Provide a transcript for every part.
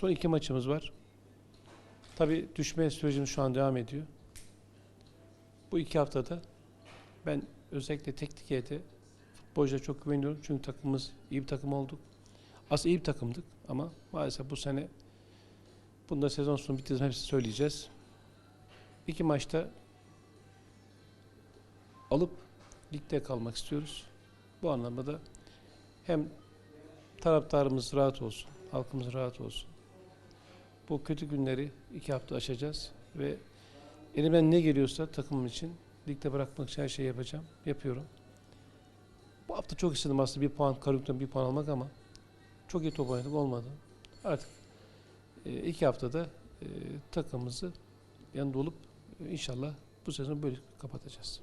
Son iki maçımız var. Tabii düşme sürecimiz şu an devam ediyor. Bu iki haftada ben özellikle teknik heyete futbolcuya çok güveniyorum. Çünkü takımımız iyi bir takım olduk. Aslında iyi bir takımdık ama maalesef bu sene bunda sezon sonu bittiği zaman hepsini söyleyeceğiz. İki maçta alıp ligde kalmak istiyoruz. Bu anlamda da hem taraftarımız rahat olsun, halkımız rahat olsun. Bu kötü günleri iki hafta aşacağız ve elimden ne geliyorsa takımım için ligde bırakmak için her şeyi yapacağım, yapıyorum. Bu hafta çok istedim aslında bir puan, Karabük'ten bir puan almak ama çok iyi top oynadık, olmadı. Artık e, iki haftada e, takımımızı yanında olup e, inşallah bu sezonu böyle kapatacağız.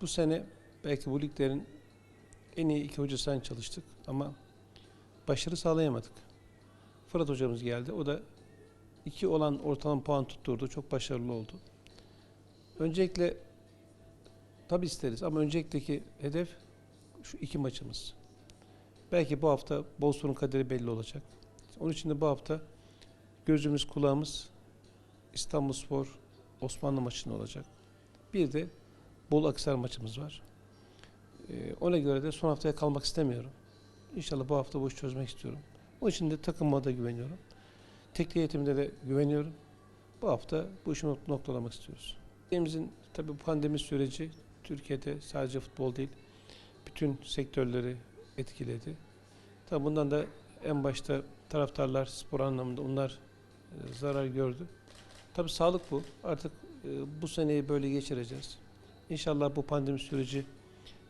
Bu sene belki bu liglerin en iyi iki hocasıyla çalıştık ama başarı sağlayamadık. Fırat hocamız geldi. O da iki olan ortalama puan tutturdu. Çok başarılı oldu. Öncelikle tabi isteriz ama öncelikteki hedef şu iki maçımız. Belki bu hafta Bosfor'un kaderi belli olacak. Onun için de bu hafta gözümüz kulağımız İstanbulspor Osmanlı maçında olacak. Bir de Bolu Akhisar maçımız var. Ee, ona göre de son haftaya kalmak istemiyorum. İnşallah bu hafta bu işi çözmek istiyorum. Onun için de takımıma da güveniyorum. Teknik eğitimde de güveniyorum. Bu hafta bu işi nok- noktalamak istiyoruz. Ülkemizin tabii bu pandemi süreci Türkiye'de sadece futbol değil, bütün sektörleri etkiledi. Tabii bundan da en başta taraftarlar spor anlamında onlar e, zarar gördü. Tabii sağlık bu. Artık e, bu seneyi böyle geçireceğiz. İnşallah bu pandemi süreci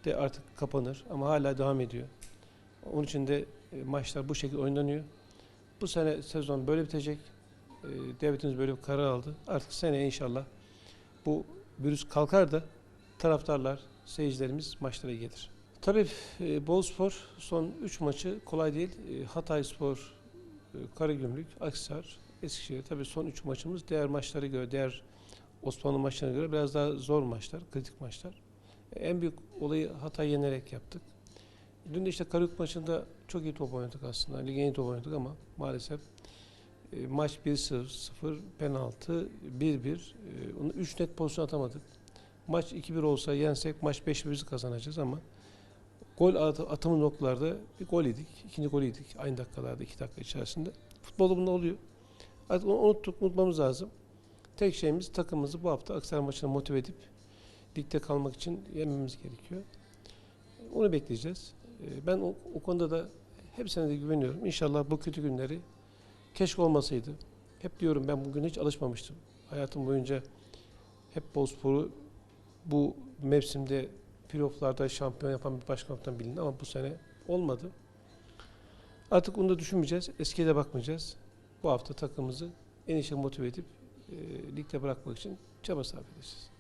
de artık kapanır ama hala devam ediyor. Onun için de e, maçlar bu şekilde oynanıyor. Bu sene sezon böyle bitecek. E, Devletimiz böyle bir karar aldı. Artık seneye inşallah bu virüs kalkar da taraftarlar, seyircilerimiz maçlara gelir. Tabii e, Boluspor son 3 maçı kolay değil. E, Hatayspor, e, Karagümrük, Akhisar, Eskişehir. Tabii son 3 maçımız diğer maçlara göre, diğer Osmanlı maçlarına göre biraz daha zor maçlar, kritik maçlar. E, En büyük olayı Hatay yenerek yaptık. Dün de işte Karagümrük maçında çok iyi top oynadık aslında. Ligin en iyi top oynadık ama maalesef e, maç 1-0, penaltı 1-1. E, onu 3 net pozisyon atamadık. Maç 2-1 olsa yensek maç 5-1 kazanacağız ama gol at atımı noktalarda bir gol yedik. İkinci gol yedik aynı dakikalarda, iki dakika içerisinde. Futbolda bunda oluyor. Artık onu unuttuk, unutmamız lazım. Tek şeyimiz takımımızı bu hafta Aksaray maçına motive edip ligde kalmak için yenmemiz gerekiyor. Onu bekleyeceğiz. E, Ben o, o konuda da hepsine de güveniyorum. İnşallah bu kötü günleri keşke olmasaydı. Hep diyorum ben bugün hiç alışmamıştım. Hayatım boyunca hep Bozspor'u bu mevsimde playofflarda şampiyon yapan bir başkanlıktan bilindi ama bu sene olmadı. Artık onu da düşünmeyeceğiz. Eskiye de bakmayacağız. Bu hafta takımımızı en şekilde motive edip e, ligde bırakmak için çaba sarf edeceğiz.